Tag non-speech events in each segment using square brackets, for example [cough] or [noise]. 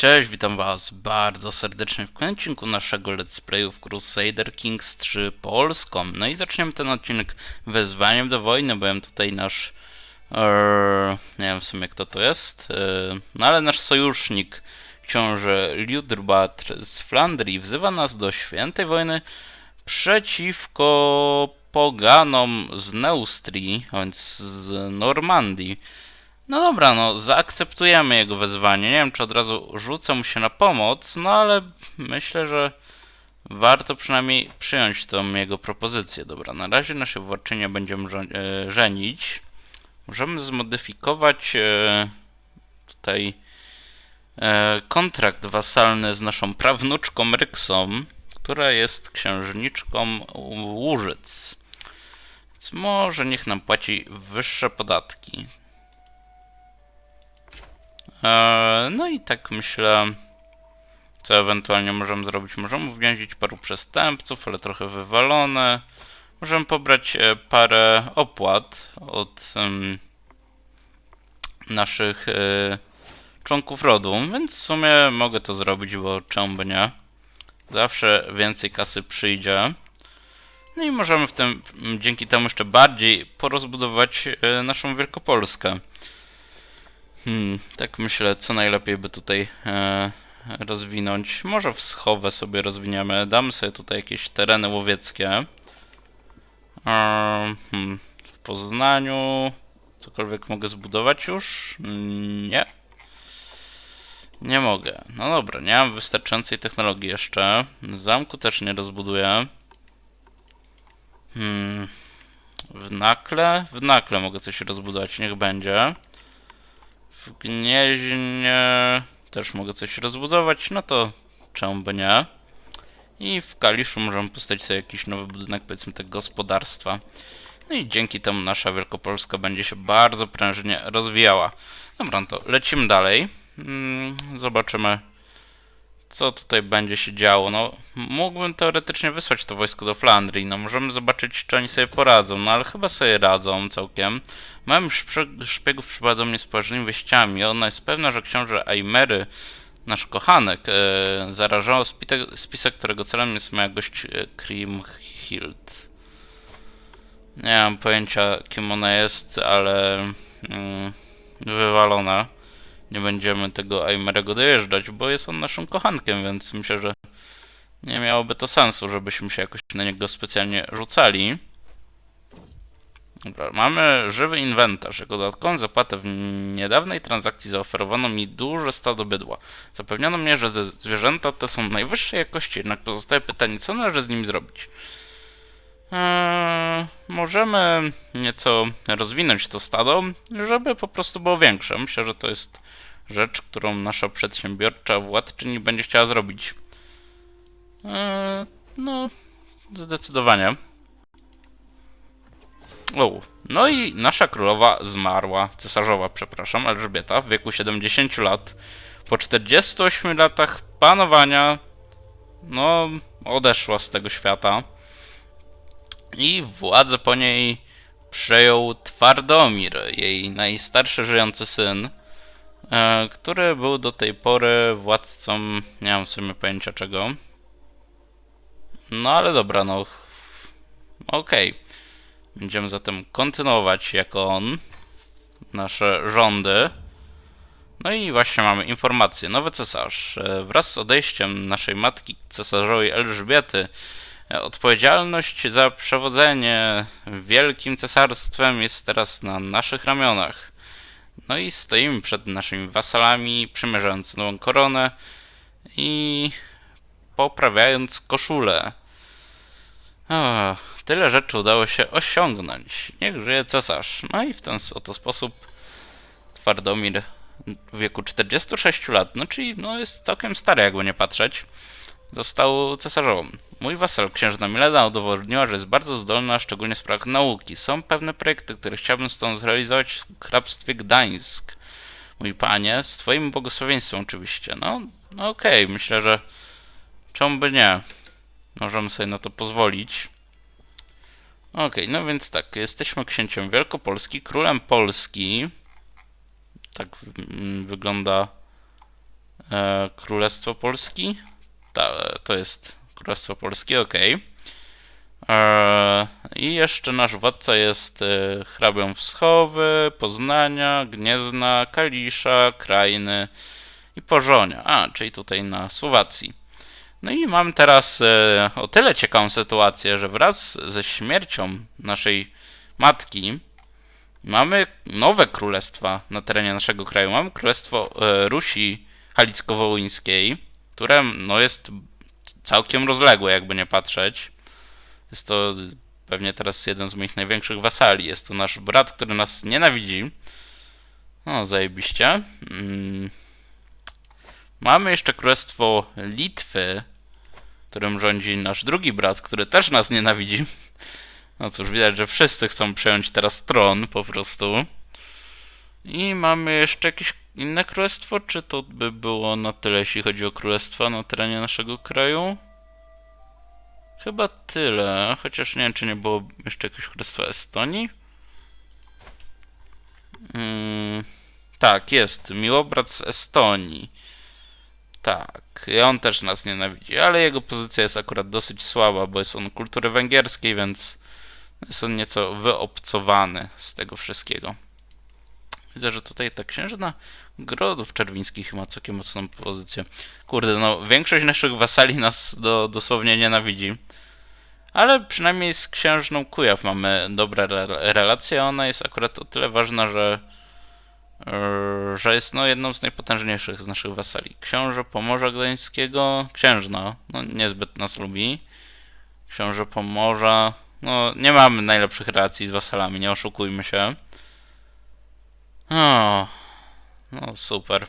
Cześć, witam was bardzo serdecznie w kolejnym naszego Let's Playu w Crusader Kings 3 Polską. No i zaczniemy ten odcinek wezwaniem do wojny, byłem tutaj nasz... Eee, nie wiem w sumie kto to jest, eee, no ale nasz sojusznik, książę Liudrbad z Flandrii wzywa nas do świętej wojny przeciwko poganom z Neustrii, a więc z Normandii. No dobra, no zaakceptujemy jego wezwanie. Nie wiem, czy od razu rzucę mu się na pomoc, no ale myślę, że warto przynajmniej przyjąć tą jego propozycję. Dobra, na razie nasze władczynie będziemy e, żenić. Możemy zmodyfikować e, tutaj e, kontrakt wasalny z naszą prawnuczką Ryksą, która jest księżniczką Łużyc. Więc może niech nam płaci wyższe podatki. Eee, no i tak myślę, co ewentualnie możemy zrobić. Możemy uwięzić paru przestępców, ale trochę wywalone. Możemy pobrać e, parę opłat od em, naszych e, członków rodu, więc w sumie mogę to zrobić, bo czemu by nie. Zawsze więcej kasy przyjdzie. No i możemy w tym, dzięki temu jeszcze bardziej porozbudować e, naszą Wielkopolskę. Hmm, tak myślę, co najlepiej by tutaj e, rozwinąć. Może w schowę sobie rozwiniemy. Damy sobie tutaj jakieś tereny łowieckie. E, hmm, w Poznaniu cokolwiek mogę zbudować już? Nie. Nie mogę. No dobra, nie mam wystarczającej technologii jeszcze. Zamku też nie rozbuduję. Hmm. W nakle? W nakle mogę coś rozbudować, niech będzie. W Gnieźnie też mogę coś rozbudować, no to czemu by nie. I w Kaliszu możemy postawić sobie jakiś nowy budynek, powiedzmy tak gospodarstwa. No i dzięki temu nasza Wielkopolska będzie się bardzo prężnie rozwijała. Dobra, no to lecimy dalej. Mm, Zobaczymy, co tutaj będzie się działo. No, mógłbym teoretycznie wysłać to wojsko do Flandrii. No, możemy zobaczyć, czy oni sobie poradzą. No, ale chyba sobie radzą całkiem. Mam szpie- szpiegów przybywa do mnie z poważnymi wieściami. Ona jest pewna, że książę Aimery, nasz kochanek, e, zarażał spisek, spisek, którego celem jest moja gość e, Krimhild. Nie mam pojęcia, kim ona jest, ale mm, wywalona. Nie będziemy tego Aimerego dojeżdżać, bo jest on naszym kochankiem, więc myślę, że nie miałoby to sensu, żebyśmy się jakoś na niego specjalnie rzucali. Dobra, mamy żywy inwentarz. Jako dodatkową zapłatę w niedawnej transakcji zaoferowano mi duże stado bydła. Zapewniono mnie, że zwierzęta te są najwyższej jakości, jednak pozostaje pytanie, co należy z nimi zrobić. Eee, możemy nieco rozwinąć to stado, żeby po prostu było większe. Myślę, że to jest rzecz, którą nasza przedsiębiorcza władczyni będzie chciała zrobić. Eee, no, zdecydowanie. O, no i nasza królowa zmarła, cesarzowa, przepraszam, Elżbieta, w wieku 70 lat. Po 48 latach panowania, no, odeszła z tego świata. I władzę po niej przejął Twardomir, jej najstarszy żyjący syn, e, który był do tej pory władcą, nie mam w sumie pojęcia czego. No ale dobra, no, okej. Będziemy zatem kontynuować jako on nasze rządy. No i właśnie mamy informację. Nowy cesarz. E, Wraz z odejściem naszej matki cesarzowej Elżbiety odpowiedzialność za przewodzenie wielkim cesarstwem jest teraz na naszych ramionach. No i stoimy przed naszymi wasalami, przymierzając nową koronę i poprawiając koszulę. O, tyle rzeczy udało się osiągnąć. Niech żyje cesarz. No i w ten oto sposób Twardomir w wieku 46 lat, no czyli no jest całkiem stary, jakby nie patrzeć, został cesarzową. Mój wasal, księżna Milena, udowodniła, że jest bardzo zdolna, szczególnie w sprawach nauki. Są pewne projekty, które chciałbym z tą zrealizować w hrabstwie Gdańsk. Mój panie, z twoim błogosławieństwem oczywiście. No, no okej, myślę, że czemu by nie? Możemy sobie na to pozwolić. Okej, no więc tak, jesteśmy księciem Wielkopolski, królem Polski. Tak mm, wygląda E, Królestwo Polski. To jest Królestwo Polskie, ok. E, I jeszcze nasz władca jest e, hrabią Wschowy, Poznania, Gniezna, Kalisza, Krajny i Porzonia. A, czyli tutaj na Słowacji. No i mam teraz e, o tyle ciekawą sytuację, że wraz ze śmiercią naszej matki mamy nowe królestwa na terenie naszego kraju. Mamy królestwo e, Rusi Halicko-Wołyńskiej, które no, jest całkiem rozległe, jakby nie patrzeć. Jest to pewnie teraz jeden z moich największych wasali. Jest to nasz brat, który nas nienawidzi. No, zajebiście. Mm. Mamy jeszcze królestwo Litwy, którym rządzi nasz drugi brat, który też nas nienawidzi. No cóż, widać, że wszyscy chcą przejąć teraz tron po prostu. I mamy jeszcze jakieś inne królestwo? Czy to by było na tyle, jeśli chodzi o królestwa na terenie naszego kraju? Chyba tyle, chociaż nie wiem, czy nie było jeszcze jakiegoś królestwa Estonii. Mm, tak, jest. Miłobrat z Estonii. Tak, i on też nas nienawidzi, ale jego pozycja jest akurat dosyć słaba, bo jest on kultury węgierskiej, więc jest on nieco wyobcowany z tego wszystkiego. Widzę, że tutaj ta księżna Grodów Czerwińskich ma całkiem mocną pozycję. Kurde, no większość naszych wasali nas do, dosłownie nienawidzi. Ale przynajmniej z księżną Kujaw mamy dobre re relacje. Ona jest akurat o tyle ważna, że, yy, że jest no, jedną z najpotężniejszych z naszych wasali. Książę Pomorza Gdańskiego, księżna, no niezbyt nas lubi. Książę Pomorza, no nie mamy najlepszych relacji z wasalami, nie oszukujmy się. O, no super.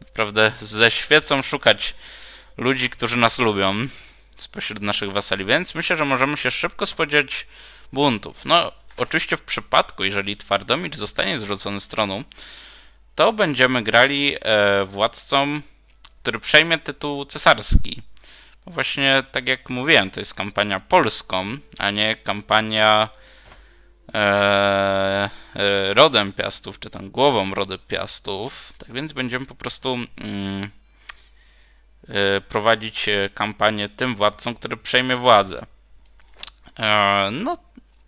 Naprawdę ze świecą szukać ludzi, którzy nas lubią spośród naszych wasali, więc myślę, że możemy się szybko spodziewać buntów. No, oczywiście w przypadku, jeżeli Twardomir zostanie zwrócony stroną, to będziemy grali e, władcą, który przejmie tytuł cesarski. Bo właśnie tak jak mówiłem, to jest kampania polską, a nie kampania e, e, rodem Piastów, czy tam głową rody Piastów. Tak więc będziemy po prostu mm, e, prowadzić kampanię tym władcą, który przejmie władzę. No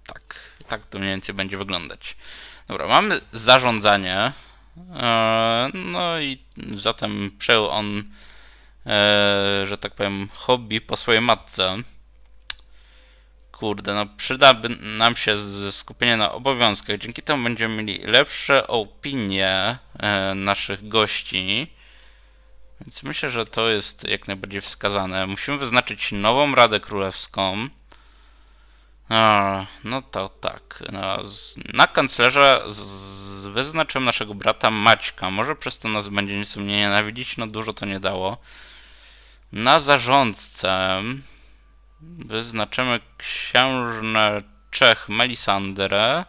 tak, tak to mniej więcej będzie wyglądać. Dobra, mamy zarządzanie. No i zatem przejął on, że tak powiem, hobby po swojej matce. Kurde, no przydaby nam się skupienie na obowiązkach. Dzięki temu będziemy mieli lepsze opinie e, naszych gości. Więc myślę, że to jest jak najbardziej wskazane. Musimy wyznaczyć nową Radę Królewską. A, no to tak. No, na kanclerza z, wyznaczyłem naszego brata Maćka. Może przez to nas będzie nieco mnie nienawidzić, no dużo to nie dało. Na zarządcę wyznaczymy księżnę Czech Melisandrę.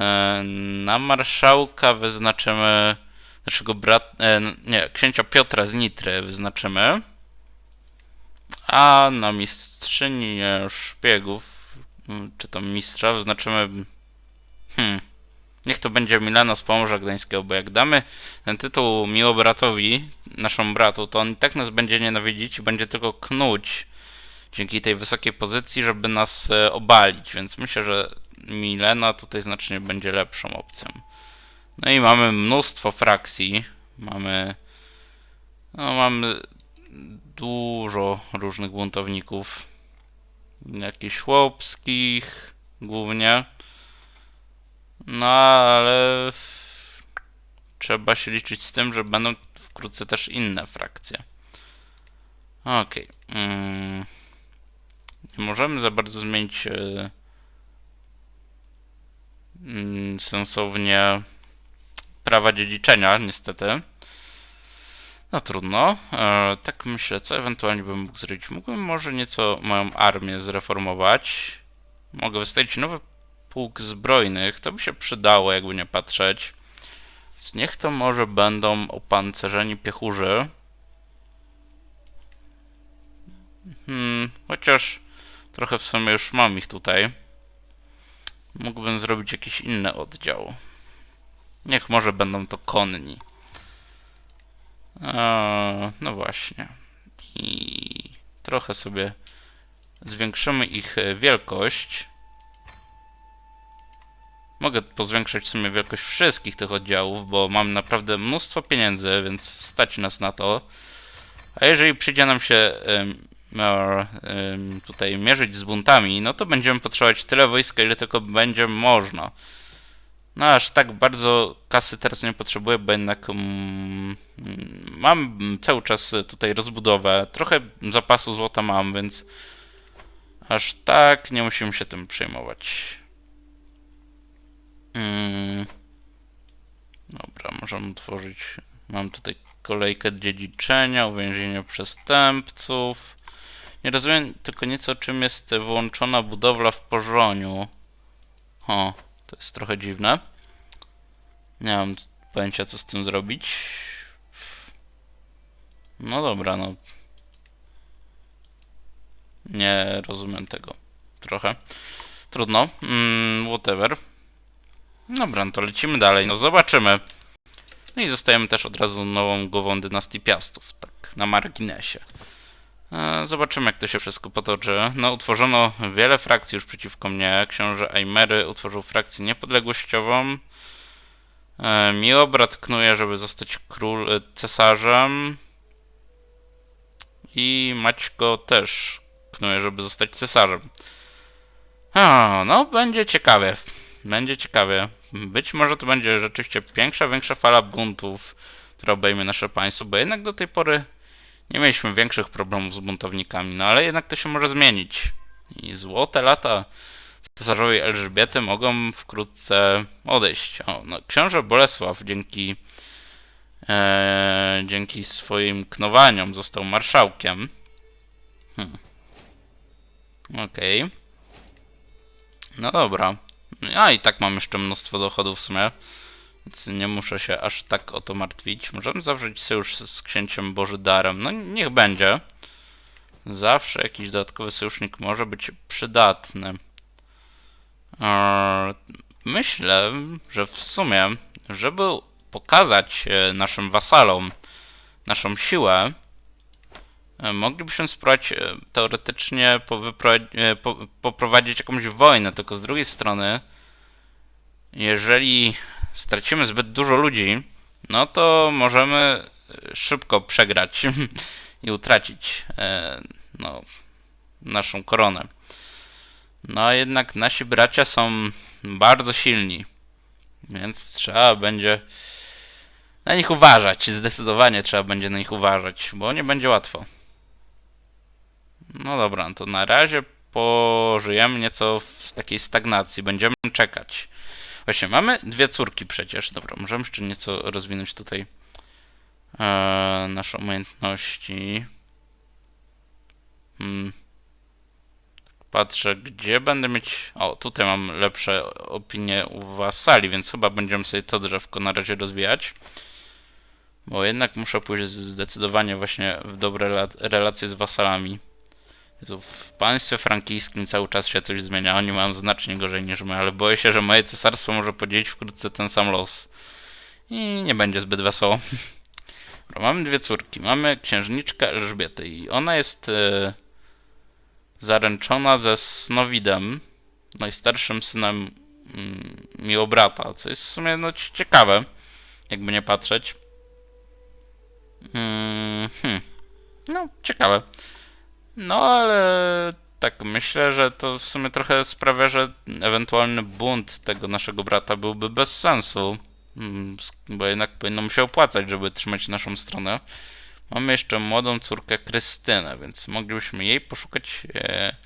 E, Na marszałka wyznaczymy naszego brata, nie, księcia Piotra z Nitry wyznaczymy. A na mistrzynię szpiegów, mm, czy to mistrza, wyznaczymy. Hmm. Niech to będzie Milena z Pomorza Gdańskiego, bo jak damy ten tytuł miłobratowi, naszą bratu, to on i tak nas będzie nienawidzić i będzie tylko knuć dzięki tej wysokiej pozycji, żeby nas e, obalić, więc myślę, że Milena tutaj znacznie będzie lepszą opcją. No i mamy mnóstwo frakcji. Mamy. No, mamy dużo różnych buntowników. Jakichś chłopskich głównie. No ale trzeba się liczyć z tym, że będą wkrótce też inne frakcje. Okej. Mm. Nie możemy za bardzo zmienić e, mm, sensownie prawa dziedziczenia, niestety. No trudno. E, tak myślę, co ewentualnie bym mógł zrobić. Mógłbym może nieco moją armię zreformować. Mogę wystawić nowy pułk zbrojnych. To by się przydało, jakby nie patrzeć. Więc niech to może będą opancerzeni piechurzy. Hmm, chociaż trochę w sumie już mam ich tutaj. Mógłbym zrobić jakiś inny oddział. Niech może będą to konni. Eee, no właśnie. I trochę sobie zwiększymy ich e, wielkość. Mogę pozwiększać w sumie wielkość wszystkich tych oddziałów, bo mam naprawdę mnóstwo pieniędzy, więc stać nas na to. A jeżeli przyjdzie nam się tutaj mierzyć z buntami, no to będziemy potrzebować tyle wojska, ile tylko będzie można. No aż tak bardzo kasy teraz nie potrzebuję, bo jednak mm, mam cały czas tutaj rozbudowę. Trochę zapasu złota mam, więc aż tak nie musimy się tym przejmować. Mm. Dobra, możemy utworzyć. Mam tutaj kolejkę dziedziczenia, uwięzienie przestępców. Nie rozumiem tylko nieco, czym jest wyłączona budowla w Pożoniu. O, to jest trochę dziwne. Nie mam pojęcia, co z tym zrobić. No dobra, no. Nie rozumiem tego. Trochę. Trudno. Mm, whatever. Dobra, no to lecimy dalej. No zobaczymy. No i zostajemy też od razu nową głową dynastii Piastów. Tak, na marginesie. E, Zobaczymy, jak to się wszystko potoczy. No, utworzono wiele frakcji już przeciwko mnie. Książę Aimery utworzył frakcję niepodległościową. E, Miłobrat knuje, żeby zostać król, e, cesarzem. I Maćko też knuje, żeby zostać cesarzem. No, będzie ciekawie. Będzie ciekawie. Być może to będzie rzeczywiście większa, większa fala buntów, która obejmie nasze państwo, bo jednak do tej pory nie mieliśmy większych problemów z buntownikami, no ale jednak to się może zmienić. I złote lata cesarzowej Elżbiety mogą wkrótce odejść. O, no, książę Bolesław dzięki e, dzięki swoim knowaniom został marszałkiem. Hmm. Okej. No dobra. Ja i tak mam jeszcze mnóstwo dochodów w sumie, więc nie muszę się aż tak o to martwić. Możemy zawrzeć sojusz z księciem Bożydarem. No niech będzie. Zawsze jakiś dodatkowy sojusznik może być przydatny. Eee, Myślę, że w sumie, żeby pokazać e, naszym wasalom naszą siłę, e, moglibyśmy spróbować e, teoretycznie poprowadzić jakąś wojnę, tylko z drugiej strony, jeżeli stracimy zbyt dużo ludzi, no to możemy e, szybko przegrać [laughs] i utracić e, no, naszą koronę. No jednak nasi bracia są bardzo silni, więc trzeba będzie na nich uważać. Zdecydowanie trzeba będzie na nich uważać, bo nie będzie łatwo. No dobra, no to na razie pożyjemy nieco w takiej stagnacji. Będziemy czekać. Właśnie, mamy dwie córki przecież. Dobra, możemy jeszcze nieco rozwinąć tutaj e, nasze umiejętności. Hmm. Patrzę, gdzie będę mieć... O, tutaj mam lepsze opinie u wasali, więc chyba będziemy sobie to drzewko na razie rozwijać. Bo jednak muszę pójść zdecydowanie właśnie w dobre rela- relacje z wasalami. W państwie frankijskim cały czas się coś zmienia. Oni mają znacznie gorzej niż my, ale boję się, że moje cesarstwo może podzielić wkrótce ten sam los. I nie będzie zbyt wesoło. [laughs] Mamy dwie córki. Mamy księżniczkę Elżbietę i ona jest e, zaręczona ze Snowidem, najstarszym synem mm, Miłobrata, co jest w sumie no, ci- ciekawe, jakby nie patrzeć. Mm, hmm. No, ciekawe. No, ale tak myślę, że to w sumie trochę sprawia, że ewentualny bunt tego naszego brata byłby bez sensu. Mm, Bo jednak powinno mu się opłacać, żeby trzymać naszą stronę. Mamy jeszcze młodą córkę Krystynę, więc moglibyśmy jej poszukać e,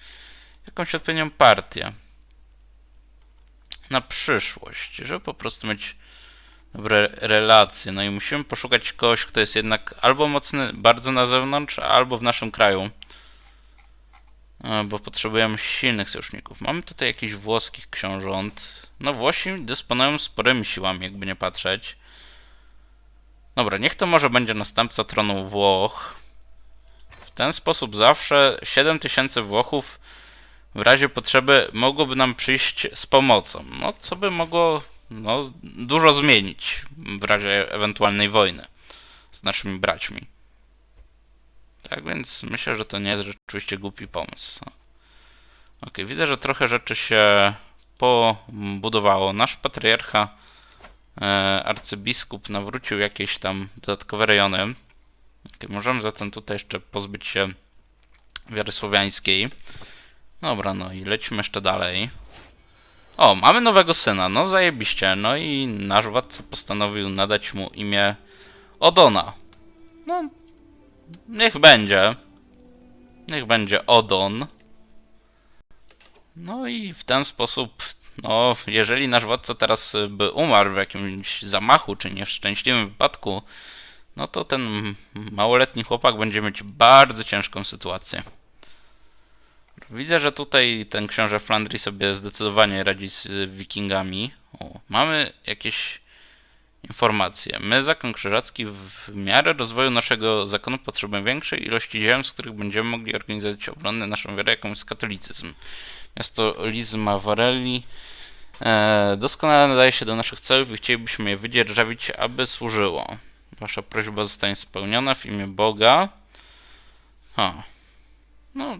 jakąś odpowiednią partię. Na przyszłość, żeby po prostu mieć dobre relacje. No i musimy poszukać kogoś, kto jest jednak albo mocny bardzo na zewnątrz, albo w naszym kraju. Bo potrzebujemy silnych sojuszników. Mamy tutaj jakichś włoskich książąt. No Włosi dysponują sporymi siłami, jakby nie patrzeć. Dobra, niech to może będzie następca tronu Włoch. W ten sposób zawsze 7000 Włochów w razie potrzeby mogłoby nam przyjść z pomocą. No, co by mogło no, dużo zmienić w razie ewentualnej wojny z naszymi braćmi. Tak więc myślę, że to nie jest rzeczywiście głupi pomysł. Ok, widzę, że trochę rzeczy się pobudowało. Nasz patriarcha, e, arcybiskup nawrócił jakieś tam dodatkowe rejony. Ok, możemy zatem tutaj jeszcze pozbyć się wiary słowiańskiej. Dobra, no i lecimy jeszcze dalej. O, mamy nowego syna, no zajebiście. No i nasz władca postanowił nadać mu imię Odona. No, niech będzie. Niech będzie Odon. No i w ten sposób, no, jeżeli nasz władca teraz y, by umarł w jakimś zamachu czy nieszczęśliwym wypadku, no to ten małoletni chłopak będzie mieć bardzo ciężką sytuację. Widzę, że tutaj ten książę Flandrii sobie zdecydowanie radzi z y, wikingami. O, mamy jakieś informacje. My, Zakon Krzyżacki, w miarę rozwoju naszego zakonu potrzebujemy większej ilości ziem, z których będziemy mogli organizować obronę naszą wiarę, jaką jest katolicyzm. Miasto Lizma Varelli e, doskonale nadaje się do naszych celów i chcielibyśmy je wydzierżawić, aby służyło. Wasza prośba zostanie spełniona w imię Boga. Ha. No,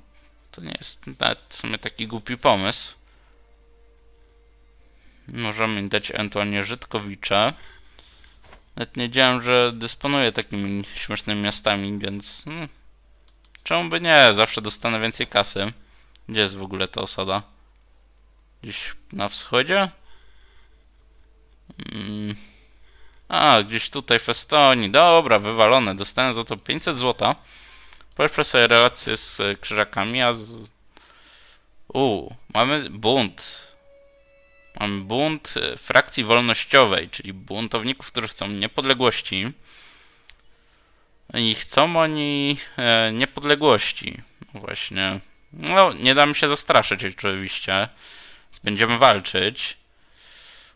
to nie jest nawet w sumie taki głupi pomysł. Możemy dać ewentualnie Żydkowicze. Nawet nie wiedziałem, że dysponuje takimi śmiesznymi miastami, więc hmm, czemu by nie? Zawsze dostanę więcej kasy. Gdzie jest w ogóle ta osada? Gdzieś na wschodzie? Mm. A, gdzieś tutaj w Estonii. Dobra, wywalone. Dostanę za to 500 zł. Polepszę sobie relacje z krzyżakami, a z... U, mamy bunt. Mamy bunt e, frakcji wolnościowej, czyli buntowników, którzy chcą niepodległości. I chcą oni e, niepodległości. No Właśnie. No, nie dam się zastraszyć oczywiście. Będziemy walczyć.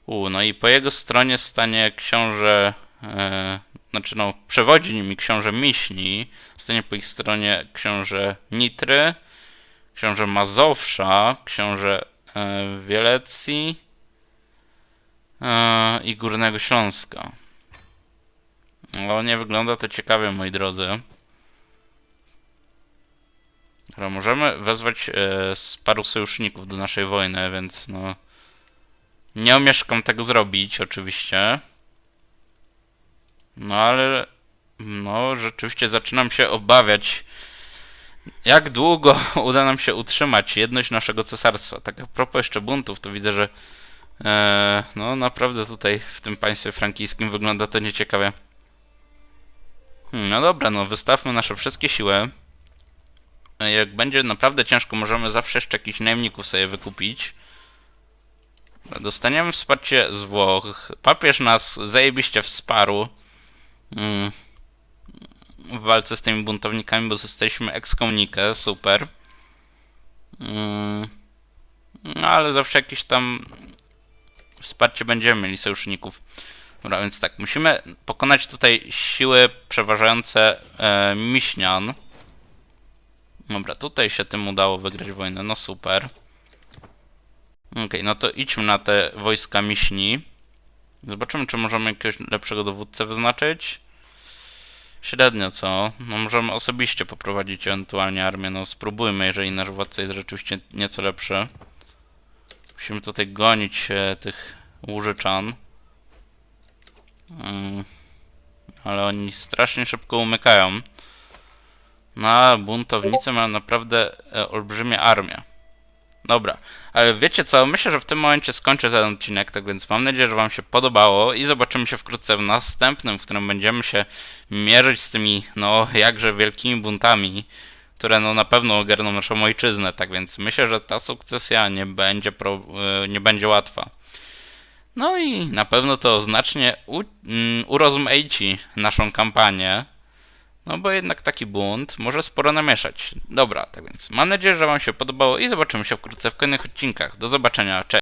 U, no i po jego stronie stanie książę, e, znaczy no, przewodzi nimi książę Miśni, stanie po ich stronie książę Nitry, książę Mazowsza, książę e, Wielecji i Górnego Śląska. No, nie wygląda to ciekawie, moi drodzy. Dobra, możemy wezwać e, z paru sojuszników do naszej wojny, więc no... Nie omieszkam tego zrobić, oczywiście. No ale... No, rzeczywiście zaczynam się obawiać, jak długo [laughs] uda nam się utrzymać jedność naszego cesarstwa. Tak a propos jeszcze buntów, to widzę, że e, no naprawdę tutaj w tym państwie frankijskim wygląda to nieciekawie. Hmm, no dobra, no wystawmy nasze wszystkie siły. Jak będzie naprawdę ciężko, możemy zawsze jeszcze jakichś najemników sobie wykupić. Dostaniemy wsparcie z Włoch. Papież nas zajebiście wsparł mm, w walce z tymi buntownikami, bo zostaliśmy ekskomunikę, super. Mm, no ale zawsze jakieś tam wsparcie będziemy mieli sojuszników. Dobra, więc tak, musimy pokonać tutaj siły przeważające e, Miśnian. Dobra, tutaj się tym udało wygrać wojnę, no super. Okej, no to idźmy na te wojska miśni. Zobaczymy, czy możemy jakiegoś lepszego dowódcę wyznaczyć. Średnio co? No możemy osobiście poprowadzić ewentualnie armię, no spróbujmy, jeżeli nasz władca jest rzeczywiście nieco lepszy. Musimy tutaj gonić e, tych łużyczan. Mm, ale oni strasznie szybko umykają. No, a buntownicy mają naprawdę e, olbrzymie armię. Dobra, ale wiecie co? Myślę, że w tym momencie skończę ten odcinek, tak więc mam nadzieję, że Wam się podobało i zobaczymy się wkrótce w następnym, w którym będziemy się mierzyć z tymi, no, jakże wielkimi buntami, które no na pewno ogarną naszą ojczyznę, tak więc myślę, że ta sukcesja nie będzie, pro, e, nie będzie łatwa. No i na pewno to znacznie u, mm, urozmaici naszą kampanię. No bo jednak taki bunt może sporo namieszać. Dobra, tak więc mam nadzieję, że Wam się podobało i zobaczymy się wkrótce w kolejnych odcinkach. Do zobaczenia, cześć!